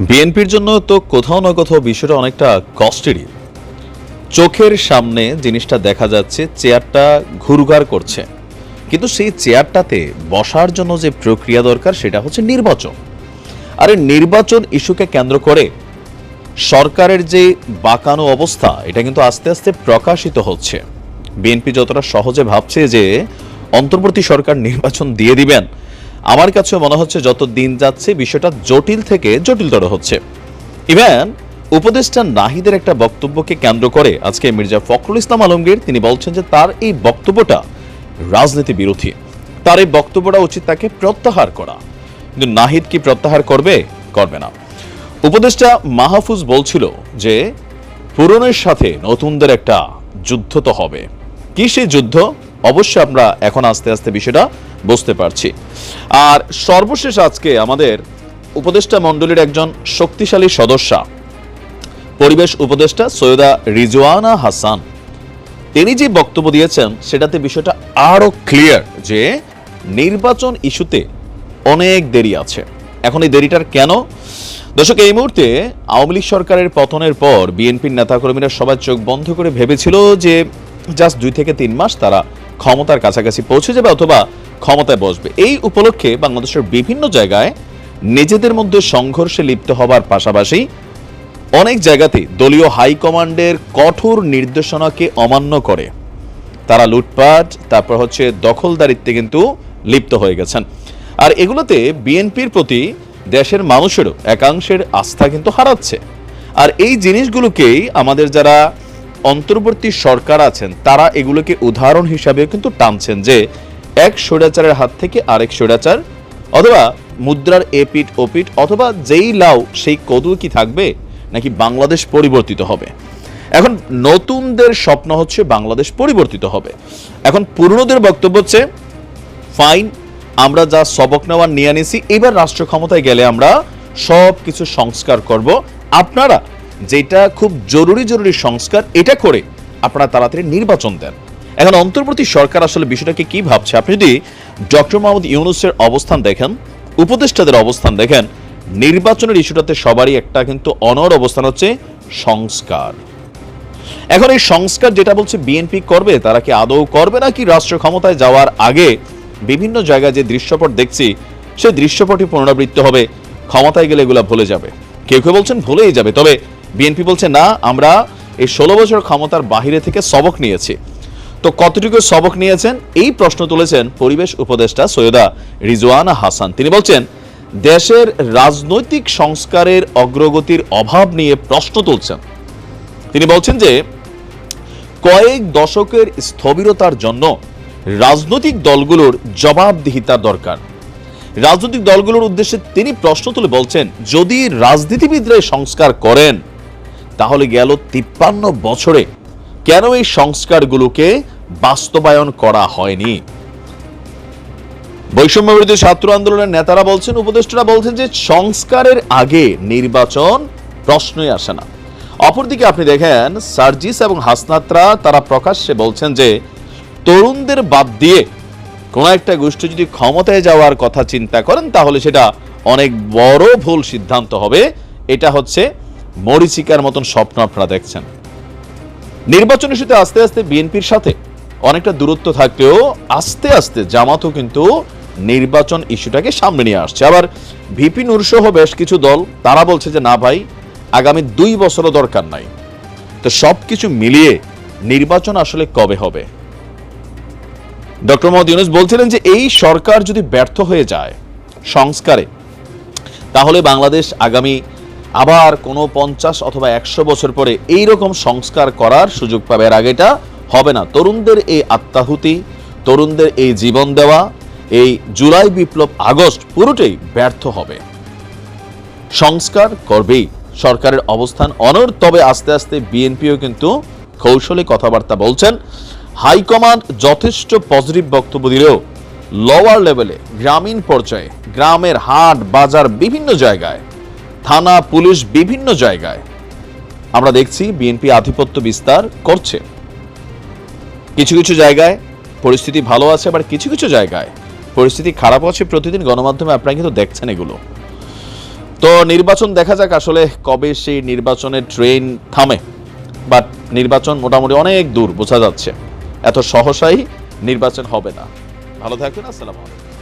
বিএনপির জন্য তো কোথাও না কোথাও বিষয়টা অনেকটা কষ্টেরই চোখের সামনে জিনিসটা দেখা যাচ্ছে, চেয়ারটা ঘুরঘার করছে। কিন্তু সেই চেয়ারটাতে বসার জন্য যে প্রক্রিয়া দরকার, সেটা হচ্ছে নির্বাচন। আর এই নির্বাচন ইস্যুকে কেন্দ্র করে সরকারের যে বাঁকানো অবস্থা, এটা কিন্তু আস্তে আস্তে প্রকাশিত হচ্ছে। বিএনপি যতটা সহজে ভাবছে যে অন্তর্বর্তী সরকার নির্বাচন দিয়ে দিবেন আমার কাছে মনে হচ্ছে যত দিন যাচ্ছে, বিষয়টা জটিল থেকে জটিলতর হচ্ছে। ইভেন, উপদেষ্টা নাহিদের একটা বক্তব্যকে কেন্দ্র করে আজকে মির্জা ফখরুল ইসলাম আলমগীর, তিনি বলছেন যে তার এই বক্তব্যটা রাজনীতি বিরোধী। তার এই বক্তব্যটা উচিত তাকে প্রত্যাহার করা। কিন্তু নাহিদ কি প্রত্যাহার করবে? করবে না। উপদেষ্টা মাহফুজ বলছিল যে, পুরনের সাথে নতুনদের একটা যুদ্ধ তো হবে। কি সেই যুদ্ধ? অবশ্যই আমরা এখন আস্তে আস্তে বিষয়টা বুঝতে পারছি। আর সর্বশেষ আজকে আমাদের উপদেষ্টা মণ্ডলীর একজন শক্তিশালী সদস্যা, পরিবেশ উপদেষ্টা সৈয়দা রিজওয়ানা হাসান। তিনি যে বক্তব্য দিয়েছেন, সেটাতে বিষয়টা আরও ক্লিয়ার যে নির্বাচন ইস্যুতে অনেক দেরি আছে। এখন এই দেরিটার কেন? দর্শক, এই মুহূর্তে আওয়ামী লীগ সরকারের পতনের পর বিএনপির নেতাকর্মীরা সবার চোখ বন্ধ করে ভেবেছিল যে জাস্ট দুই থেকে তিন মাস তারা ক্ষমতার কাছাকাছি পৌঁছে যাবে অথবা ক্ষমতায় বসবে। এই উপলক্ষে বাংলাদেশের বিভিন্ন জায়গায় নিজেদের মধ্যে সংঘর্ষে লিপ্ত হবার পাশাপাশি অনেক জায়গাতে দলীয় হাইকমান্ডের কঠোর নির্দেশনাকে অমান্য করে। তারা লুটপাট, তারপর হচ্ছে দখলদারিত্বে কিন্তু লিপ্ত হয়ে গেছেন। আর এগুলোতে বিএনপির প্রতি দেশের মানুষেরও একাংশের আস্থা কিন্তু হারাচ্ছে। আর এই জিনিসগুলোকেই আমাদের যারা অন্তর্বর্তী সরকার আছেন, তারা এগুলোকে উদাহরণ হিসাবে কিন্তু টানছেন যে এক স্বৈরাচারের হাত থেকে আরেক স্বৈরাচার, অথবা মুদ্রার এপিট ওপিট অথবা যেই লাউ, সেই কদু কি থাকবে? নাকি বাংলাদেশ পরিবর্তিত হবে? এখন নতুনদের স্বপ্ন হচ্ছে বাংলাদেশ পরিবর্তিত হবে। এখন পুরনোদের বক্তব্য হচ্ছে, ফাইন, আমরা যা সবক নেওয়ার নিয়ে নিছি এবার রাষ্ট্র ক্ষমতায় গেলে আমরা সব কিছু সংস্কার করব। আপনারা যেটা খুব জরুরি জরুরি সংস্কার, এটা করে আপনারা তাড়াতাড়ি নির্বাচন দেন। এখন অন্তর্বর্তী সরকার আসলে বিষয়টাকে কি ভাবছে? আপনি যদি ডক্টর মোহাম্মদ ইউনুসের অবস্থান দেখেন, উপদেষ্টাদের অবস্থান দেখেন, নির্বাচনের ইস্যুটাতে সবারই একটা কিন্তু অনর অবস্থান হচ্ছে সংস্কার। এখন এই সংস্কার যেটা বলছে বিএনপি করবে, তারা কি আদৌ করবে নাকি রাষ্ট্র ক্ষমতায় যাওয়ার আগে বিভিন্ন জায়গায় যে দৃশ্যপট দেখছি, সেই দৃশ্যপটই পুনরাবৃত্তি হবে, ক্ষমতায় গেলে এগুলা ভুলে যাবে। কেউ কেউ বলছেন ভুলেই যাবে, তবে বিএনপি বলছে, না, আমরা এই ষোলো বছর ক্ষমতার বাহিরে থেকে সবক নিয়েছি। তো কতটুকু সবক নিয়েছেন? এই প্রশ্ন তুলেছেন পরিবেশ উপদেষ্টা সৈয়দা রিজওয়ানা হাসান। তিনি বলছেন, দেশের রাজনৈতিক সংস্কারের অগ্রগতির অভাব নিয়ে প্রশ্ন তুলছেন। তিনি বলছেন যে, কয়েক দশকের স্থবিরতার জন্য রাজনৈতিক দলগুলোর জবাবদিহিতা দরকার। রাজনৈতিক দলগুলোর উদ্দেশ্যে তিনি প্রশ্ন তুলে বলছেন, যদি রাজনীতিবিদরা সংস্কার করেন তাহলে গেল তিপ্পান্ন বছরে। কেন এই সংস্কারগুলোকে বাস্তবায়ন করা হয়নি? বৈষম্য বিরোধী ছাত্র আন্দোলনের নেতারা বলছেন, উপদেষ্টারা বলছেন যে সংস্কারের আগে নির্বাচন প্রশ্নই আসে না। অপরদিকে আপনি দেখেন, সার্জিস এবং হাসনাত্রা তারা প্রকাশ্যে বলছেন যে তরুণদের বাদ দিয়ে কোনো একটা গোষ্ঠী যদি ক্ষমতায় যাওয়ার কথা চিন্তা করেন, তাহলে সেটা অনেক বড় ভুল সিদ্ধান্ত হবে। এটা হচ্ছে মরিচিকার মতন স্বপ্ন আপনারা দেখছেন। নির্বাচন ইস্যুতে আস্তে আস্তে বিএনপির সাথে। অনেকটা দূরত্ব থাকলেও আস্তে আস্তে জামাতও কিন্তু নির্বাচন ইস্যুটাকে সামনে নিয়ে আসছে। আবার ভিপি নূর সহ বেশ কিছু দল, তারা বলছে যে, না ভাই, আগামী দুই বছরও দরকার নাই। তো সব কিছু মিলিয়ে নির্বাচন আসলে কবে হবে? ডক্টর মোহাম্মদ ইউনুস বলছিলেন যে, এই সরকার যদি ব্যর্থ হয়ে যায় সংস্কারে, তাহলে বাংলাদেশ আগামী আবার কোনো পঞ্চাশ অথবা একশো বছর পরে এই রকম সংস্কার করার সুযোগ পাবে। এর আগেটা হবে না। তরুণদের এই আত্মাহুতি, তরুণদের এই জীবন দেওয়া, এই জুলাই বিপ্লব আগস্ট পুরোটাই ব্যর্থ হবে। সংস্কার করবেই। সরকারের অবস্থান অনর তবে আস্তে আস্তে বিএনপিও কিন্তু কৌশলে কথাবার্তা বলছেন। হাইকমান্ড যথেষ্ট পজিটিভ বক্তব্য দিলেও লোয়ার লেভেলে গ্রামীণ পর্যায়ে, গ্রামের হাট, বাজার বিভিন্ন জায়গায় থানা, পুলিশ বিভিন্ন জায়গায়। আমরা দেখছি বিএনপি আধিপত্য বিস্তার করছে। কিছু কিছু জায়গায় পরিস্থিতি ভালো আছে, আবার কিছু কিছু জায়গায় পরিস্থিতি খারাপ আছে। প্রতিদিন গণমাধ্যমে আপনারা কিন্তু দেখছেন এগুলো। তো নির্বাচন দেখা যাক আসলে কবে সেই নির্বাচনের ট্রেন থামে। বাট নির্বাচন মোটামুটি অনেক দূর, বোঝা যাচ্ছে। এত সহসাই নির্বাচন হবে না। ভালো থাকবেন, আসসালামু আলাইকুম।